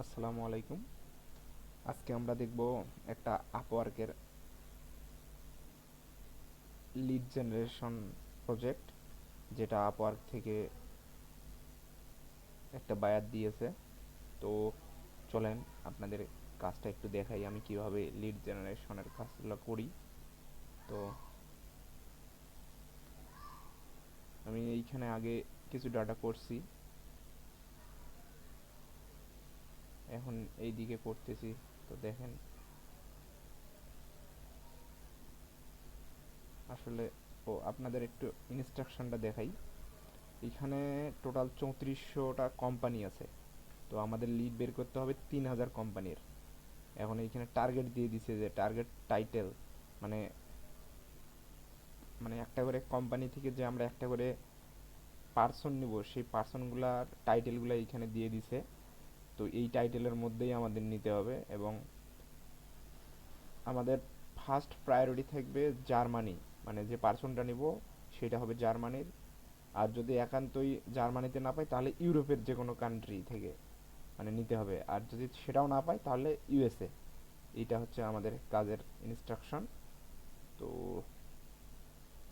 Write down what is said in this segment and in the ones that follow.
আসসালামু আলাইকুম। আজকে আমরা দেখব একটা আপওয়ার্কের লিড জেনারেশন প্রজেক্ট যেটা আপওয়ার্ক থেকে একটা বায়ার দিয়েছে। তো চলেন আপনাদের কাজটা একটু দেখাই, আমি কীভাবে লিড জেনারেশনের কাজগুলো করি। তো আমি এইখানে আগে কিছু ডাটা করছি। এখন এই দিকে করতেছি তো দেখেন। আসলে, ও আপনাদের একটু ইনস্ট্রাকশনটা দেখাই। এখানে টোটাল চৌত্রিশশোটা কোম্পানি আছে। তো আমাদের লিড বের করতে হবে তিন হাজার কোম্পানির এখন এইখানে টার্গেট দিয়ে দিছে যে টার্গেট টাইটেল মানে মানে একটা করে কোম্পানি থেকে যে আমরা একটা করে পার্সন নিব, সেই পার্সনগুলার টাইটেলগুলো এইখানে দিয়ে দিছে। তো এই টাইটেলের মধ্যেই আমাদের নিতে হবে এবং আমাদের ফার্স্ট প্রায়োরিটি থাকবে জার্মানি। মানে যে পার্সনটা নিব, সেটা হবে জার্মানির। আর যদি একান্তই জার্মানিতে না পাই তাহলে ইউরোপের যে কোনো কান্ট্রি থেকে মানে নিতে হবে। আর যদি সেটাও না পাই তাহলে ইউএসএ এইটা হচ্ছে আমাদের কাজের ইনস্ট্রাকশন তো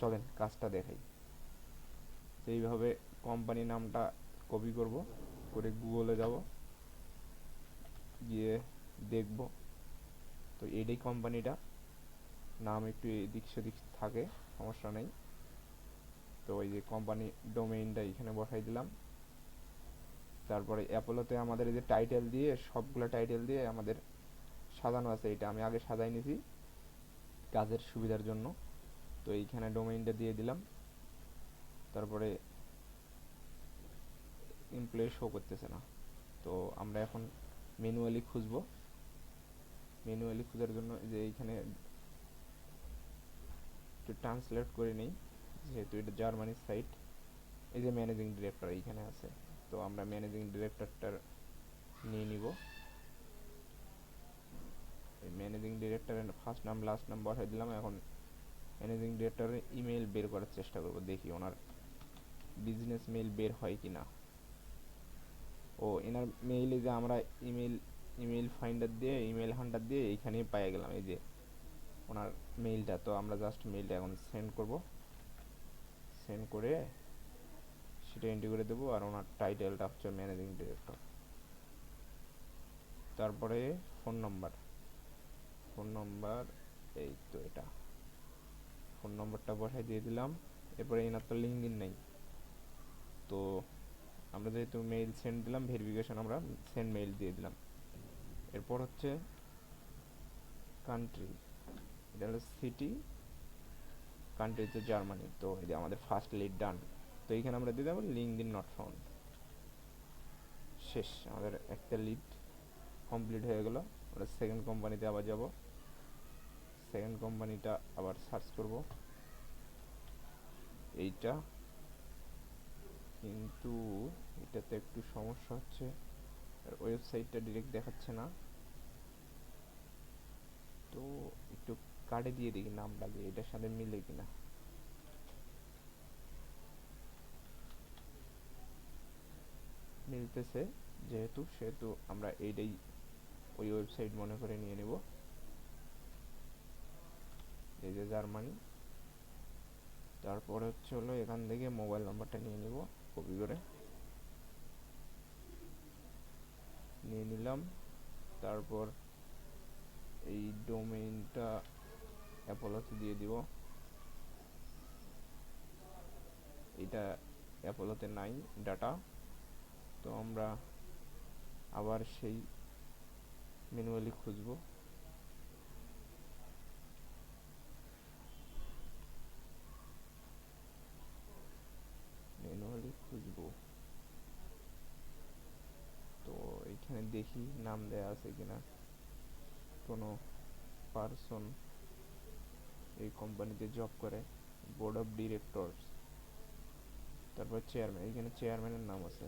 চলেন কাজটা দেখাই। এইভাবে কোম্পানি নামটা কপি করব, করে গুগলে যাব। গিয়ে দেখব। তো এটাই কোম্পানিটা, নাম একটু এদিক সেদিক থাকে, সমস্যা নেই। তো ওই যে কোম্পানি ডোমেইনটা এখানে বসাই দিলাম। তারপরে অ্যাপোলোতে আমাদের এই যে টাইটেল দিয়ে, সবগুলো টাইটেল দিয়ে আমাদের সাজানো আছে। এটা আমি আগে সাজাই নিছি কাজের সুবিধার জন্য। তো এইখানে ডোমেইনটা দিয়ে দিলাম। তারপরে এমপ্লয়ি শো করতেছে না। তো আমরা এখন ম্যানুয়ালি খুঁজবো। ম্যানুয়ালি খোঁজার জন্য যে এইখানে একটু ট্রান্সলেট করে নেই, যেহেতু এটা জার্মানির সাইট এই যে ম্যানেজিং ডিরেক্টর এইখানে আছে। তো আমরা ম্যানেজিং ডিরেক্টরটার নিয়ে নিব। এই ম্যানেজিং ডিরেক্টরের ফার্স্ট নাম লাস্ট নাম বসাই দিলাম। এখন ম্যানেজিং ডিরেক্টরের ইমেল বের করার চেষ্টা করব, দেখি ওনার বিজনেস মেইল বের হয় কি না এনার মেইলে যে আমরা ইমেল ইমেল ফাইন্ডার দিয়ে ইমেল হান্ডার দিয়ে এইখানেই পেয়ে গেলাম, এই যে ওনার মেইলটা তো আমরা জাস্ট মেইলটা এখন সেন্ড করব। সেন্ড করে সেটা এন্ট্রি করে দেবো আর ওনার টাইটেলটা হচ্ছে ম্যানেজিং ডিরেক্টর তারপরে ফোন নম্বর ফোন নম্বর এই তো এটা। ফোন নম্বরটা বসাই দিয়ে দিলাম। এরপরে এনার তো লিঙ্ক নেই। তো আমরা যেহেতু মেইল সেন্ড দিলাম ভেরিফিকেশন আমরা সেন্ড মেইল দিয়ে দিলাম। এরপর হচ্ছে কান্ট্রি এটা হলো সিটি কান্ট্রি হচ্ছে জার্মানি তো এই যে আমাদের ফার্স্ট লিড ডান তো এইখানে আমরা দিয়ে দেবো লিঙ্ক দিন নট ফাউন্ড শেষ। আমাদের একটা লিড কমপ্লিট হয়ে গেল। আমরা সেকেন্ড কোম্পানিতে আবার যাব। সেকেন্ড কোম্পানিটা আবার সার্চ করব। এইটা কিন্তু এটাতে একটু সমস্যা হচ্ছে। ওয়েবসাইটটা ডিরেক্ট দেখাচ্ছে না। তো একটু কার্ডে দিয়ে দেখি নামটা দিয়ে, এটার সাথে মিলে কিনা। মিলতেছে, যেহেতু, সেহেতু আমরা এইটাই ওই ওয়েবসাইট মনে করে নিয়ে নেব। এই যে জার্মানি। তারপরে হচ্ছে হলো এখান থেকে মোবাইল নাম্বারটা নিয়ে নিব। কপি করে নিয়ে নিলাম। তারপর এই ডোমেইনটা অ্যাপোলোতে দিয়ে দিব। এটা অ্যাপোলোতে নাই, ডাটা। তো আমরা আবার সেই ম্যানুয়ালি খুঁজবো ম্যানুয়ালি খুঁজবো তো এইখানে দেখি নাম দেয়া আছে কিনা। কোনো পারসন এই কোম্পানিতে জব করে বোর্ড অফ ডিরেক্টরস তারপর চেয়ারম্যান এইখানে চেয়ারম্যানের নাম আছে।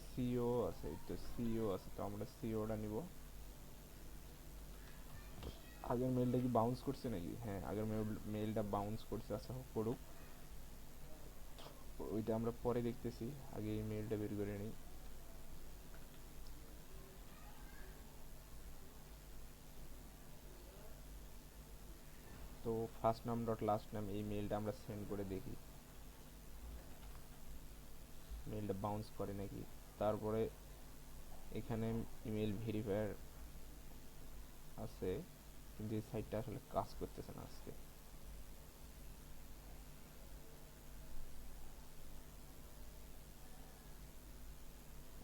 সিও আছে, এই তো সিও আছে, তো আমরা সিওটা নিব। আগের মেলটা কি বাউন্স করছে নাকি? হ্যাঁ আগের মেলটা বাউন্স করছে আচ্ছা করুক ওইটা আমরা পরে দেখতেছি, আগে এই মেলটা বের করে নিই। ফার্স্ট নাম ডট লাস্ট নাম এই মেলটা আমরা সেন্ড করে দেখি। মেলটা বাউন্স করে নাকি? তারপরে এখানে ইমেল ভেরিফায়ার আছে, কিন্তু এই সাইটটা আসলে কাজ করতেছে না আজকে।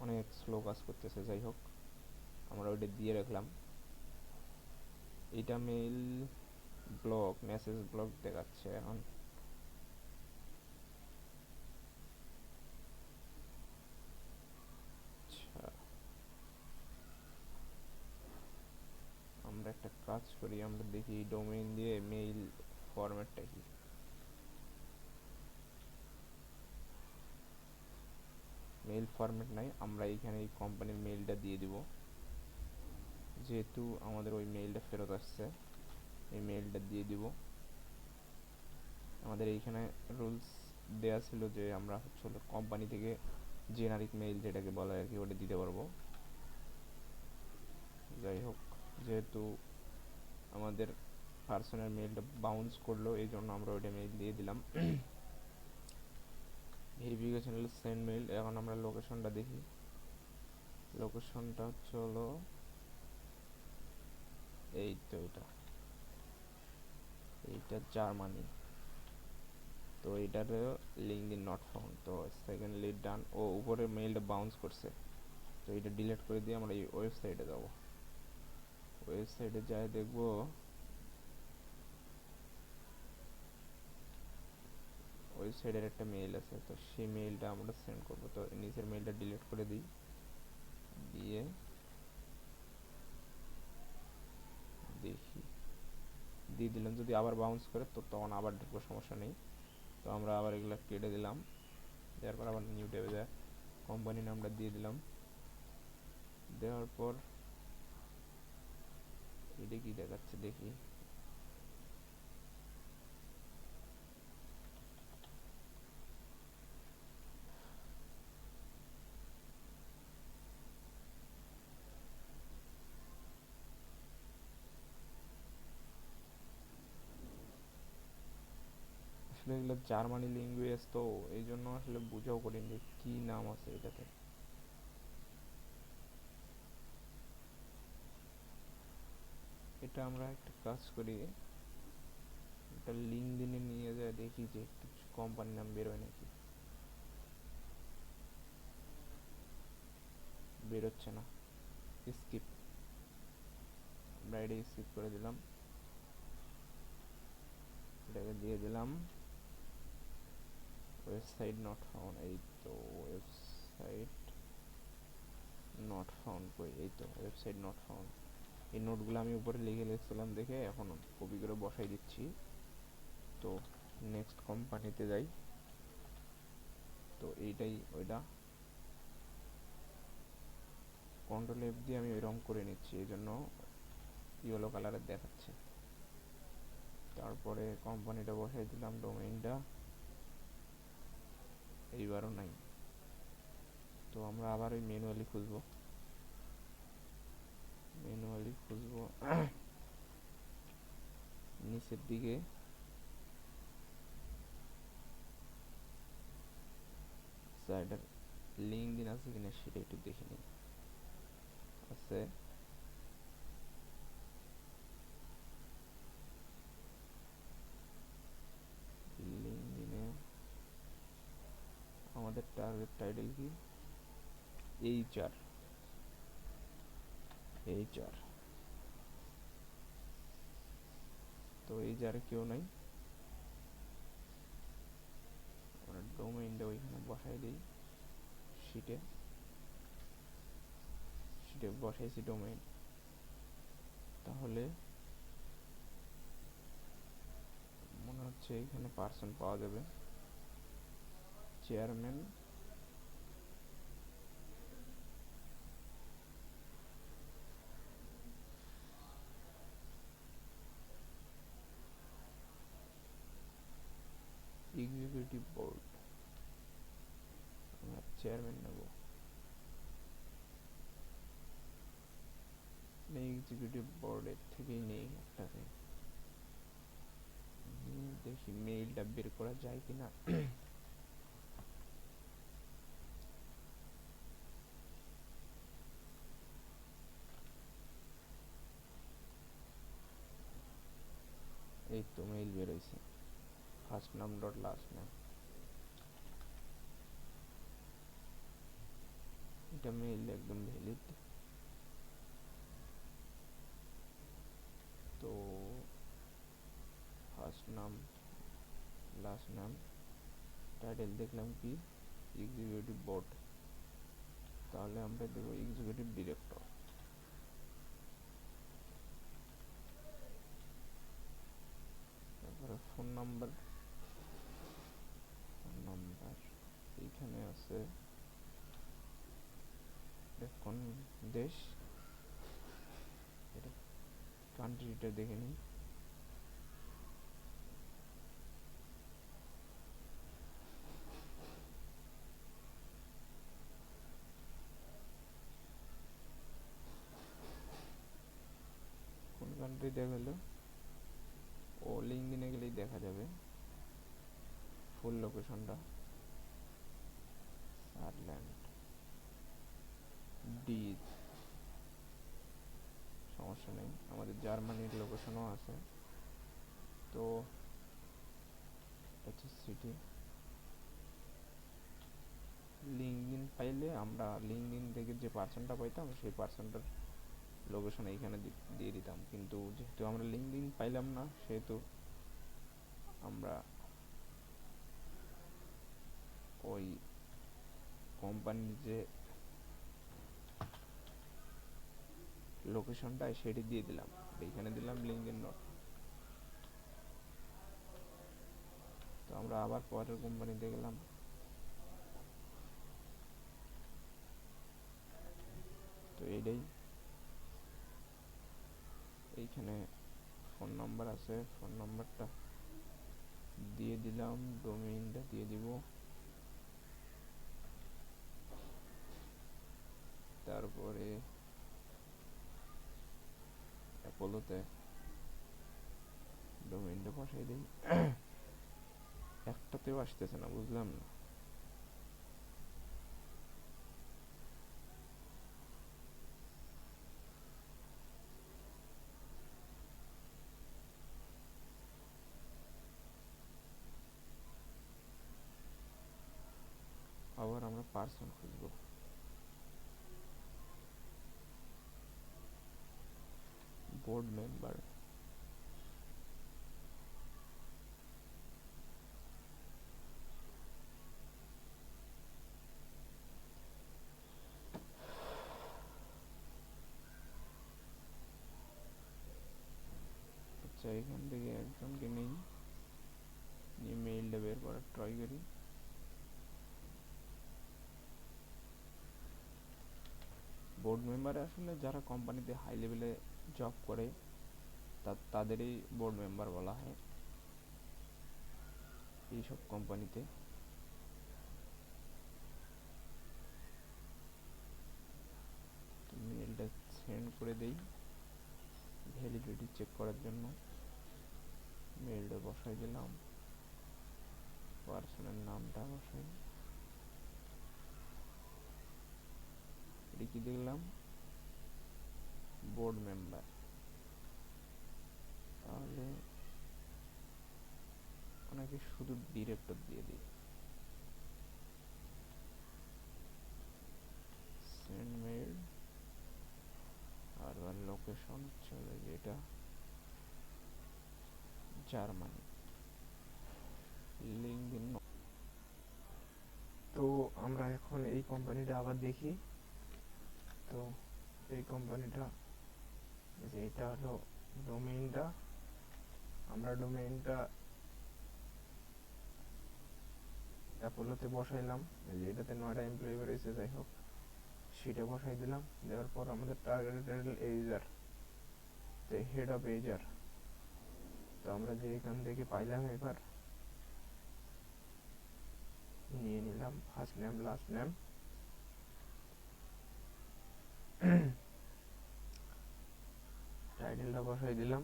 অনেক স্লো কাজ করতেছে, যাই হোক। আমরা ওইটা দিয়ে রাখলাম। এটা মেইল ব্লক মেসেজ ব্লক দেখাচ্ছে এখন। আচ্ছা। আমরা একটা কাজ করি, আমরা দেখি ডোমেইন দিয়ে মেইল ফরম্যাটটা কি। মেইল ফরম্যাট নাই, আমরা এইখানে এই কোম্পানির মেইলটা দিয়ে দিব। যেহেতু আমাদের ওই মেইলটা ফেরত আসছে। এই মেইলটা দিয়ে দিব। আমাদের এইখানে রুলস দেয়া ছিল যে আমরা হচ্ছে কোম্পানি থেকে জেনারিক মেইল যেটাকে বলা আর কি, ওটা দিতে পারব। যাই হোক, যেহেতু আমাদের পার্সোনাল মেইলটা বাউন্স করল, এই জন্য আমরা ওইটা মেইল দিয়ে দিলাম। ভেরিফিকেশন হলো সেন্ড মেইল এখন আমরা লোকেশনটা দেখি। লোকেশনটা হচ্ছে হলো, এই তো এটা। এইটা জার্মানি। তো এটার লিঙ্ক ইন নট ফাউন্ড তো সেকেন্ডলি ডান ও উপরে মেইলটা বাউন্স করছে। তো এটা ডিলিট করে দিয়ে আমরা এই ওয়েবসাইটে যাব। ওয়েবসাইটে যাই দেখব। ওয়েবসাইটের একটা মেইল আছে। তো সেই মেইলটা আমরা সেন্ড করব। তো নিচের মেইলটা ডিলিট করে দিই। দিয়ে দেখি দিয়ে দিলাম। যদি আবার বাউন্স করে, তো তখন আবার ঢুকবো, সমস্যা নেই। তো আমরা আবার এগুলো কেটে দিলাম। দেওয়ার পর আবার নিউ ট্যাবে যায়। কোম্পানি নামটা দিয়ে দিলাম। দেওয়ার পর, এটা কি দেখাচ্ছে দেখি আসলে এগুলো জার্মানি ল্যাঙ্গুয়েজ তো এই জন্য আসলে বুঝাও করিনি যে কী নাম আছে এটাতে। এটা আমরা একটা কাজ করি একটা লিঙ্ক দিনে নিয়ে যায়, দেখি যে কিছু কোম্পানির নাম বেরোয় নাকি। বেরোচ্ছে না স্কিপ এটা স্কিপ করে দিলাম। এটাকে দিয়ে দিলাম। ওয়েবসাইট নট ফাউন্ড এই তো ওয়েবসাইট নট ফাউন্ড কই এই তো ওয়েবসাইট নট ফাউন্ড এই নোটগুলো আমি উপরে লিখে লিখছিলাম দেখে এখন কপি করে বসাই দিচ্ছি। তো নেক্সট কোম্পানিতে যাই। তো এইটাই ওইটা। কন্ট্রোল এফ দিয়ে আমি এরকম করে নিচ্ছি, এই জন্য ইয়েলো কালারের দেখাচ্ছে। তারপরে কোম্পানিটা বসাই দিলাম ডোমেইনটা এইবারও নাই। তো আমরা আবার ওই ম্যানুয়ালি খুঁজবো। ম্যানুয়ালি খুঁজবো। নিচের দিকে। সাইডের লিঙ্ক দিন আছে কিনা সেটা একটু দেখে নিই। আছে লিঙ্কডিনে আমাদের টার্গেট টাইটেল কি? এইচআর এইচআর তো এইচআর কেউ নাই। ডোমেইনটা ওইখানে বসাই দিই শিটে শিটে বসাইছি ডোমেইন তাহলে মনে হচ্ছে এখানে পার্সন পাওয়া যাবে। চেয়ারম্যান এক্সিকিউটিভ বোর্ড আমরা চেয়ারম্যান নেব এক্সিকিউটিভ বোর্ডের থেকেই নেই একটাকে উম, দেখি মেইলটা বের করা যায় কিনা এই তো মেইল বেরোইছে ফার্স্ট নাম ডট লাস্ট নাম এটা মেইল একদম ভ্যালিড তো ফার্স্ট নাম লাস্ট নাম টাইটেল দেখলাম কি এক্সিকিউটিভ বোর্ড তাহলে আমরা দেবো এক্সিকিউটিভ ডিরেক্টর তারপরে ফোন নাম্বার ফোন নাম্বার এইখানে আছে। এটা কোন দেশ? এটা কান্ট্রিটা দেখে নিই কোন কান্ট্রি দেখাল? ও লিঙ্কডিনে গেলেই দেখা যাবে। ফুল লোকেশনটা সারল্যান্ড ডিজ সমস্যা নেই। আমাদের জার্মানির লোকেশনও আছে। তো হচ্ছে সিটি লিঙ্কডিন পাইলে আমরা লিঙ্কডিন থেকে যে পার্সনটা পাইতাম, সেই পার্সনটার লোকেশন এইখানে দিয়ে দিতাম। কিন্তু যেহেতু আমরা লিঙ্কডিন পাইলাম না, সেহেতু আমরা ওই কোম্পানির যে লোকেশনটা সেটি দিয়ে দিলাম। এইখানে দিলাম লিঙ্কডিন নট তো আমরা আবার পরের কোম্পানিতে গেলাম। তো এইটাই এইখানে ফোন নাম্বার আছে। ফোন নাম্বারটা দিয়ে দিলাম। ডোমেইনটা দিয়ে দিব। তারপরে অ্যাপোলোতে ডোমেইনটা বসাই দিই। একটাতেও আসতেছে না বুঝলাম না। আবার আমরা পার্সন খুঁজবো। বোর্ড মেম্বার আচ্ছা এখান থেকে একজনকে নেই নিয়ে মেইলটা বের করার ট্রাই করি বোর্ড মেম্বার আসলে যারা কোম্পানিতে হাই লেভেলে জব করে, তা- তাদেরই বোর্ড মেম্বার বলা হয়। এইসব কোম্পানিতে মেলটা সেন্ড করে দেই ভ্যালিডিটি চেক করার জন্য। মেলটা বসাই দিলাম। পার্সনের নামটা বসাই। এটা কি দেখলাম? বোর্ড মেম্বার তাহলে ওনাকে শুধু ডিরেক্টর দিয়ে দিই। সেন্ড মেল আর লোকেশন চলে যেটা জার্মানি লিঙ্কডিন তো আমরা এখন এই কোম্পানিটা আবার দেখি। তো এই কোম্পানিটা যে এটা হলো ডোমেইনটা আমরা ডোমেইনটা অ্যাপোলোতে বসাইলাম। যে এটাতে নয়টা এমপ্লয়ি বেরিয়েছে যাই হোক। সেটা বসাই দিলাম। দেওয়ার পর আমাদের টার্গেটেড ইউজার তো হেড অফ ইউজার তো আমরা যে এখান থেকে পাইলাম এবার, নিয়ে নিলাম ফার্স্ট নেম লাস্ট নেম টাইটেলটা বসাই দিলাম।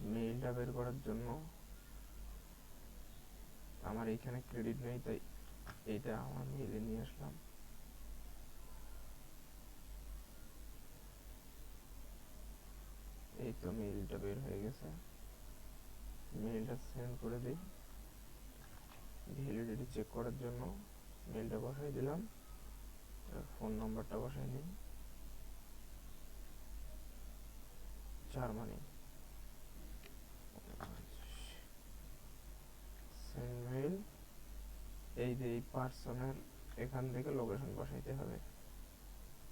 মেইলটা বের করার জন্য আমার এইখানে ক্রেডিট নেই, তাই এইটা আমার মেইলে নিয়ে আসলাম। এই তো মেইলটা বের হয়ে গেছে। মেইলটা সেন্ড করে দিই। ভ্যালিডিটি চেক করার জন্য মেইলটা বসাই দিলাম। ফোন নাম্বারটা বসাই নিই জার্মানি। সেন্ড এই যে এই পার্সনের এখান থেকে লোকেশন বসাইতে হবে।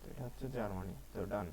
তো এটা হচ্ছে জার্মানি। তো ডান।